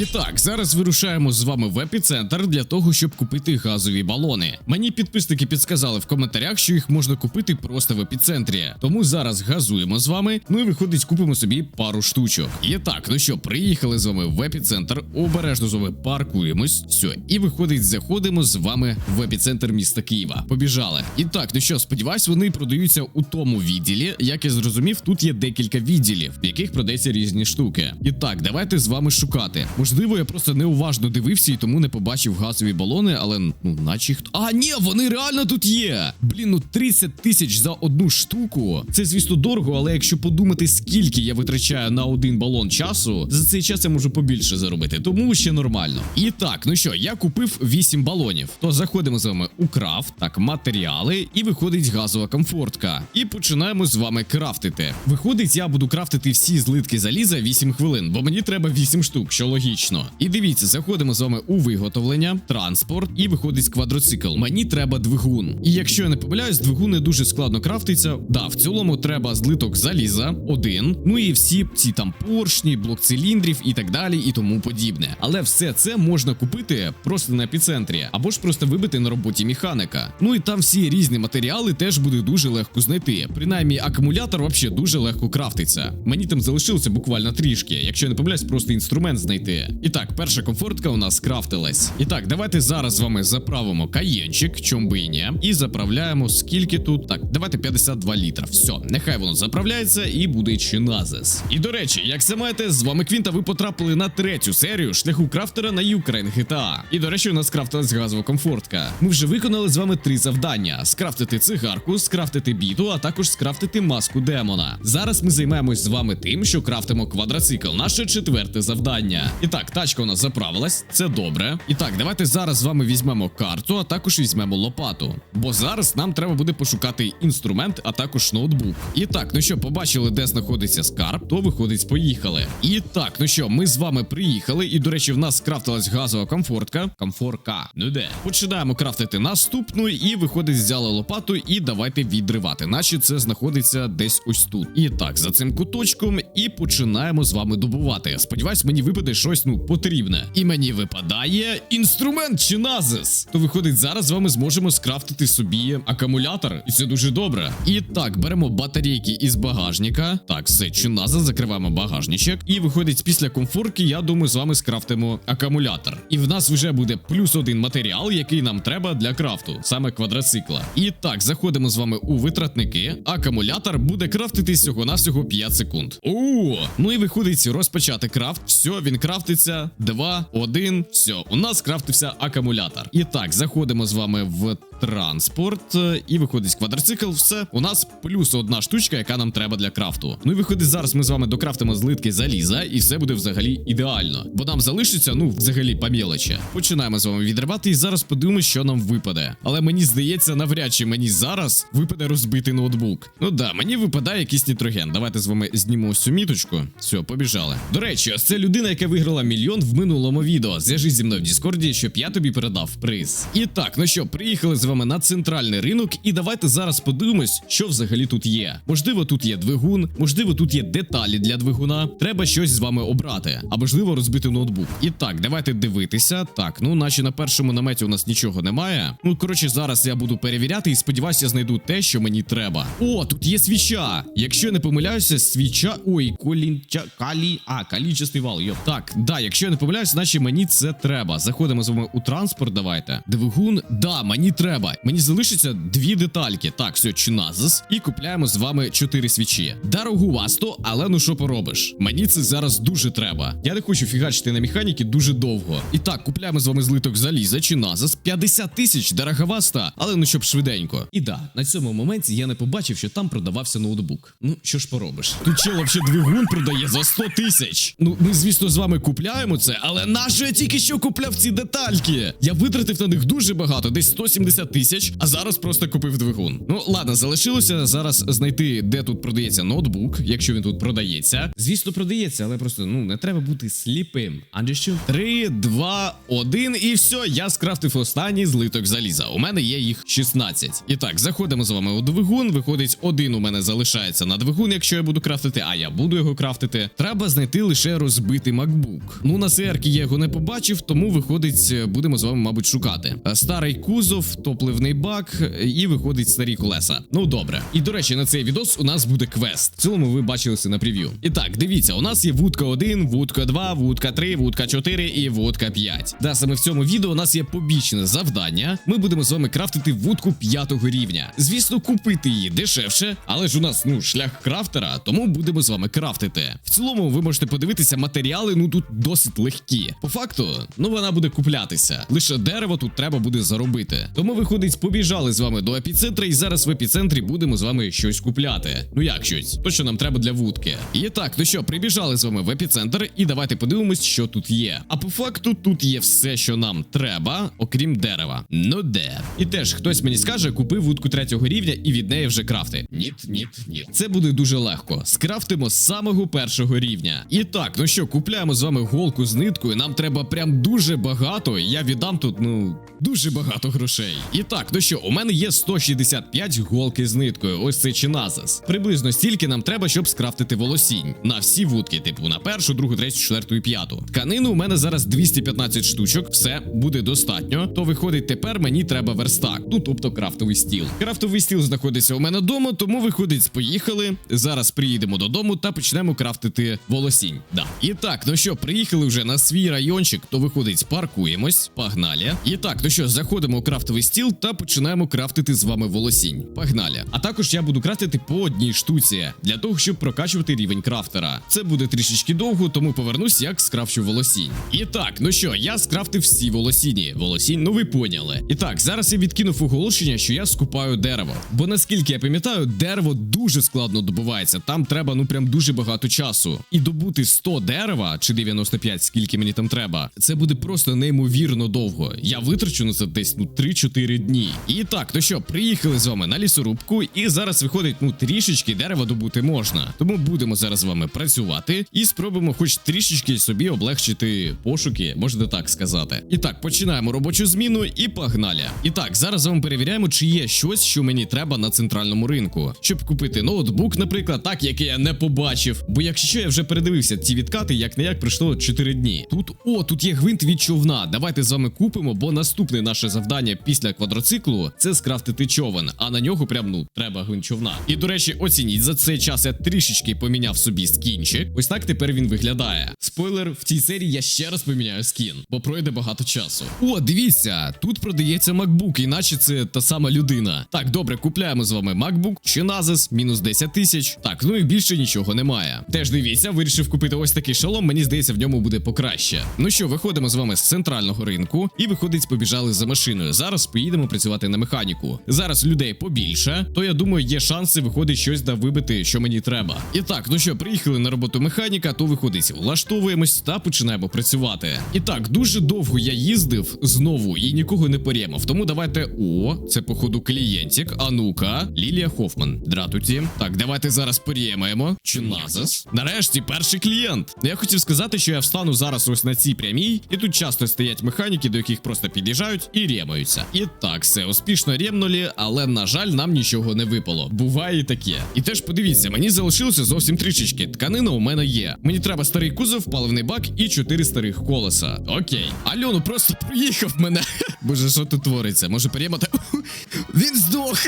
І так, зараз вирушаємо з вами в епіцентр для того, щоб купити газові балони. Мені підписники підсказали в коментарях, що їх можна купити просто в епіцентрі. Тому зараз газуємо з вами. Ну і виходить, купимо собі пару штучок. І так, ну що, приїхали з вами в епіцентр. Обережно з вами паркуємось. Все, і виходить, заходимо з вами в епіцентр міста Києва. Побіжали. І так, ну що, сподіваюсь, вони продаються у тому відділі. Як я зрозумів, тут є декілька відділів, в яких продається різні штуки. І так, давайте з вами шукати. Можливо, я просто неуважно дивився і тому не побачив газові балони, але ну, наче хто. А, ні, вони реально тут є. Блін, ну 30 тисяч за одну штуку. Це, звісно, дорого, але якщо подумати, скільки я витрачаю на один балон часу, за цей час я можу побільше заробити, тому ще нормально. І так, ну що, я купив 8 балонів. То заходимо з вами у крафт, так, матеріали, і виходить газова комфортка. І починаємо з вами крафтити. Виходить, я буду крафтити всі злитки заліза 8 хвилин, бо мені треба 8 штук, що логічно. І дивіться, заходимо з вами у виготовлення, транспорт, і виходить квадроцикл. Мені треба двигун. І якщо я не помиляюсь, двигун не дуже складно крафтиться. Да, в цілому треба злиток заліза, один. Ну і всі ці там поршні, блок циліндрів і так далі, і тому подібне. Але все це можна купити просто на епіцентрі, або ж просто вибити на роботі механіка. Ну і там всі різні матеріали теж буде дуже легко знайти. Принаймні, акумулятор взагалі дуже легко крафтиться. Мені там залишилося буквально трішки, якщо я не помиляюсь, просто інструмент знайти. І так, перша комфортка у нас крафтилась. І так, давайте зараз з вами заправимо каєнчик, чом би і ні, і заправляємо скільки тут. Так, давайте 52 літра. Все, нехай воно заправляється і буде чиназис. І до речі, як це маєте, з вами Квінта, ви потрапили на третю серію шляху крафтера на Ukraine GTA. І до речі, у нас крафтилась газова комфортка. Ми вже виконали з вами три завдання: скрафтити цигарку, скрафтити біту, а також скрафтити маску демона. Зараз ми займаємось з вами тим, що крафтимо квадроцикл. Наше четверте завдання. І так, тачка у нас заправилась, це добре. І так, давайте зараз з вами візьмемо карту, а також візьмемо лопату. Бо зараз нам треба буде пошукати інструмент, а також ноутбук. І так, ну що, побачили, де знаходиться скарб, то виходить, поїхали. І так, ну що, ми з вами приїхали. І до речі, в нас скрафтилась газова комфортка. Комфорка. Ну де? Починаємо крафтити наступну, і виходить, взяли лопату, і давайте відривати. Наче це знаходиться десь ось тут. І так, за цим куточком, і починаємо з вами добувати. Сподіваюсь, мені випаде щось ну потрібне. І мені випадає інструмент чи назис. То виходить, зараз з вами зможемо скрафтити собі акумулятор, і це дуже добре. І так, беремо батарейки із багажника. Так, все, чи назис, закриваємо багажничок. І виходить, після комфорки, я думаю, з вами скрафтимо акумулятор. І в нас вже буде плюс один матеріал, який нам треба для крафту, саме квадроцикла. І так, заходимо з вами у витратники. Акумулятор буде крафтитись всього навсього 5 секунд. О, ну і виходить розпочати крафт. Все, він крафтиться. 2, 1, все. У нас крафтився акумулятор. І так, заходимо з вами в транспорт. е, І виходить квадроцикл. Все, у нас плюс одна штучка, яка нам треба для крафту. Ну і виходить, зараз ми з вами докрафтимо злитки заліза, і все буде взагалі ідеально. Бо нам залишиться, ну, взагалі, по мелочі. Починаємо з вами відривати, і зараз подивимось, що нам випаде. Але мені здається, навряд чи мені зараз випаде розбитий ноутбук. Ну да, мені випадає якийсь нітроген. Давайте з вами знімемо цю міточку. Все, побіжали. До речі, ось це людина, яка виграла мільйон в минулому відео. Зв'яжись зі мною в Діскорді, щоб я тобі передав приз. І так, ну що, приїхали з вами на центральний ринок, і давайте зараз подивимось, що взагалі тут є. Можливо, тут є двигун, можливо, тут є деталі для двигуна. Треба щось з вами обрати, а можливо, розбити ноутбук. І так, давайте дивитися. Так, ну наче на першому наметі у нас нічого немає. Ну коротше, зараз я буду перевіряти і сподіваюся, знайду те, що мені треба. О, тут є свіча. Якщо я не помиляюся, свіча. Ой, колінча калі. А, калічний вал. Йоп. Так, да, якщо я не помиляюсь, значить мені це треба. Заходимо з вами у транспорт. Давайте. Двигун, да, мені треба. Мені залишиться дві детальки. Так, все, чиназис. І купляємо з вами чотири свічі. Дорогувасто, але ну що поробиш? Мені це зараз дуже треба. Я не хочу фігачити на механіки дуже довго. І так, купляємо з вами злиток заліза чи назис. 50 тисяч дороговаста, але ну щоб швиденько. І да, на цьому моменті я не побачив, що там продавався ноутбук. Ну що ж поробиш? Тут чел вообще двигун продає за 100 тисяч. Ну, ми, звісно, з вами купляємо це, але нащо я тільки що купляв ці детальки? Я витратив на них дуже багато, десь 170 50 тисяч, а зараз просто купив двигун. Ну ладно, залишилося зараз знайти, де тут продається ноутбук, якщо він тут продається. Звісно, продається, але просто ну не треба бути сліпим. Адже що? 3, 2, 1 і все, я скрафтив останній злиток заліза. У мене є їх 16. І так, заходимо з вами у двигун. Виходить, один у мене залишається на двигун, якщо я буду крафтити, а я буду його крафтити. Треба знайти лише розбитий MacBook. Ну на CR я його не побачив, тому виходить, будемо з вами, мабуть, шукати. Старий кузов, топливний бак і виходить старі колеса. Ну добре. І до речі, на цей відос у нас буде квест. В цілому ви бачили це на прев'ю. І так, дивіться, у нас є вудка 1, вудка 2, вудка 3, вудка 4 і вудка 5. Да, саме в цьому відео у нас є побічне завдання. Ми будемо з вами крафтити вудку 5 рівня. Звісно, купити її дешевше, але ж у нас ну шлях крафтера, тому будемо з вами крафтити. В цілому ви можете подивитися матеріали, ну тут досить легкі. По факту, ну вона буде куплятися. Лише дерево тут треба буде заробити. Тому виходить, побіжали з вами до епіцентра, і зараз в епіцентрі будемо з вами щось купляти. Ну як щось, то що нам треба для вудки. І так, ну що, прибіжали з вами в епіцентр, і давайте подивимось, що тут є. А по факту тут є все, що нам треба, окрім дерева. Ну де? І теж хтось мені скаже, купив вудку третього рівня і від неї вже крафти. Ніт, ніт, ніт. Це буде дуже легко. Скрафтимо з самого першого рівня. І так, ну що, купляємо з вами голку з ниткою. Нам треба прям дуже багато. Я віддам тут, ну, дуже багато грошей. І так, ну що, у мене є 165 голки з ниткою. Ось це чиназис. Приблизно стільки нам треба, щоб скрафтити волосінь. На всі вудки, типу на першу, другу, третю, четверту і п'яту. Тканину у мене зараз 215 штучок. Все буде достатньо. То виходить, тепер мені треба верстак. Ну тобто крафтовий стіл. Крафтовий стіл знаходиться у мене вдома, тому виходить, поїхали. Зараз приїдемо додому та почнемо крафтити волосінь. Да. І так, ну що, приїхали вже на свій райончик, то виходить, паркуємось. Погнали. І так, ну що, заходимо у крафтовий стіл та починаємо крафтити з вами волосінь. Погнали. А також я буду крафтити по одній штуці для того, щоб прокачувати рівень крафтера. Це буде трішечки довго, тому повернусь, як скрафчу волосінь. І так, ну що, я скрафтив всі волосіні. Волосінь, ну ви поняли. І так, зараз я відкинув оголошення, що я скупаю дерево. Бо наскільки я пам'ятаю, дерево дуже складно добувається. Там треба ну прям дуже багато часу. І добути 100 дерева чи 95, скільки мені там треба, це буде просто неймовірно довго. Я витрачу на це десь ну 3-4 дні. І так, ну що, приїхали з вами на лісорубку, і зараз виходить, ну трішечки дерева добути можна. Тому будемо зараз з вами працювати і спробуємо, хоч трішечки собі облегчити пошуки, можна так сказати. І так, починаємо робочу зміну і погнали. І так, зараз з перевіряємо, чи є щось, що мені треба на центральному ринку, щоб купити ноутбук, наприклад, так який я не побачив. Бо якщо що, я вже передивився ці відкати, як не як пройшло 4 дні. Тут о, тут є гвинт від човна. Давайте з вами купимо, бо наступне наше завдання після квадроциклу це скрафтити човен. А на нього прям ну треба гвинт човна. І до речі, оцініть за цей час я трішечки поміняв собі скінчик. Ось так тепер він виглядає. Спойлер, в цій серії я ще раз поміняю скін, бо пройде багато часу. О, дивіться, тут продається MacBook, іначе це та сама людина. Так, добре, купляємо з вами MacBook чи Nazis, мінус 10 тисяч. Так, ну і більше нічого немає. Теж дивіться, вирішив купити ось такий шолом. Мені здається, в ньому буде покраще. Ну що, виходимо з вами з центрального ринку і виходить, побіжали за машиною. Зараз поїдемо працювати на механіку. Зараз людей побільше, то я думаю, є шанси виходить щось да вибити, що мені треба. І так, ну що, приїхали на роботу механіка, то виходить, влаштовуємось та починаємо працювати. І так, дуже довго я їздив знову і нікого не порємав. Тому давайте. О, це походу клієнтик. А ну-ка, Лілія Хофман. Дратуті. Так, давайте зараз порємаємо. Чиназас. Нарешті, перший клієнт. Я хотів сказати, що я встану зараз ось на цій прямій, і тут часто стоять механіки, до яких просто під'їжджають і рємаються. І так, все успішно рємнулі, але на жаль, нам нічого не випало. Буває таке. І теж подивіться, мені залишилося зовсім трішечки. Тканина у мене є. Мені треба старий кузов, паливний бак і чотири старих колеса. Окей. Альону просто проїхав мене. Боже, що тут твориться? Може переймати. Він здох.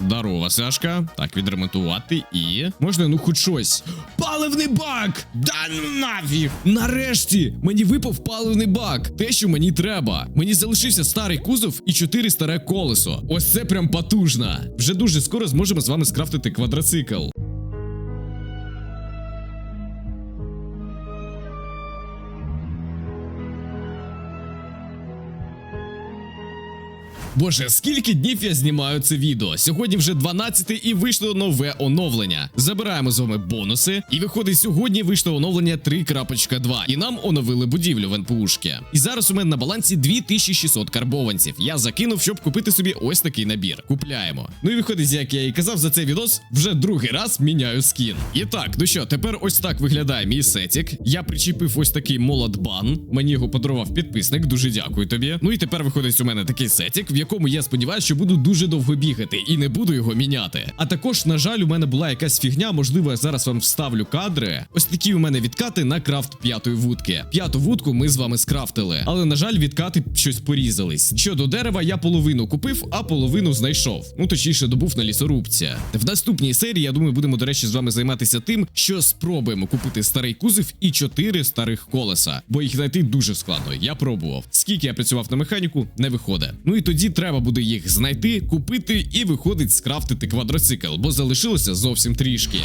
Здорово, Сашка. Так, відремонтувати і. Можна, ну хоч щось. Паливний бак! Да нафіг! Нарешті! Мені випав паливний бак. Те, що мені треба. Мені залишився старий кузов і чотири старе колесо. Ось це прям потужно. Вже дуже скоро зможемо з вами скрафтити квадроцикл. Боже, скільки днів я знімаю це відео? Сьогодні вже 12 і вийшло нове оновлення. Забираємо з вами бонуси. І виходить, сьогодні вийшло оновлення 3.2. І нам оновили будівлю в НПУшки. І зараз у мене на балансі 2600 карбованців. Я закинув, щоб купити собі ось такий набір. Купляємо. Ну і виходить, як я і казав за цей відос, вже другий раз міняю скін. І так, ну що, тепер ось так виглядає мій сетік. Я причепив ось такий молотбан. Мені його подарував підписник. Дуже дякую тобі. Ну і тепер виходить у мене такий сетік, якому я сподіваюся, що буду дуже довго бігати і не буду його міняти. А також, на жаль, у мене була якась фігня. Можливо, я зараз вам вставлю кадри. Ось такі у мене відкати на крафт п'ятої вудки. П'яту вудку ми з вами скрафтили, але на жаль, відкати щось порізались. Щодо дерева, я половину купив, а половину знайшов. Ну точніше, добув на лісорубці. В наступній серії, я думаю, будемо, до речі, з вами займатися тим, що спробуємо купити старий кузов і чотири старих колеса, бо їх знайти дуже складно. Я пробував. Скільки я працював на механіку, не виходить. Ну і тоді треба буде їх знайти, купити і виходить скрафтити квадроцикл, бо залишилося зовсім трішки.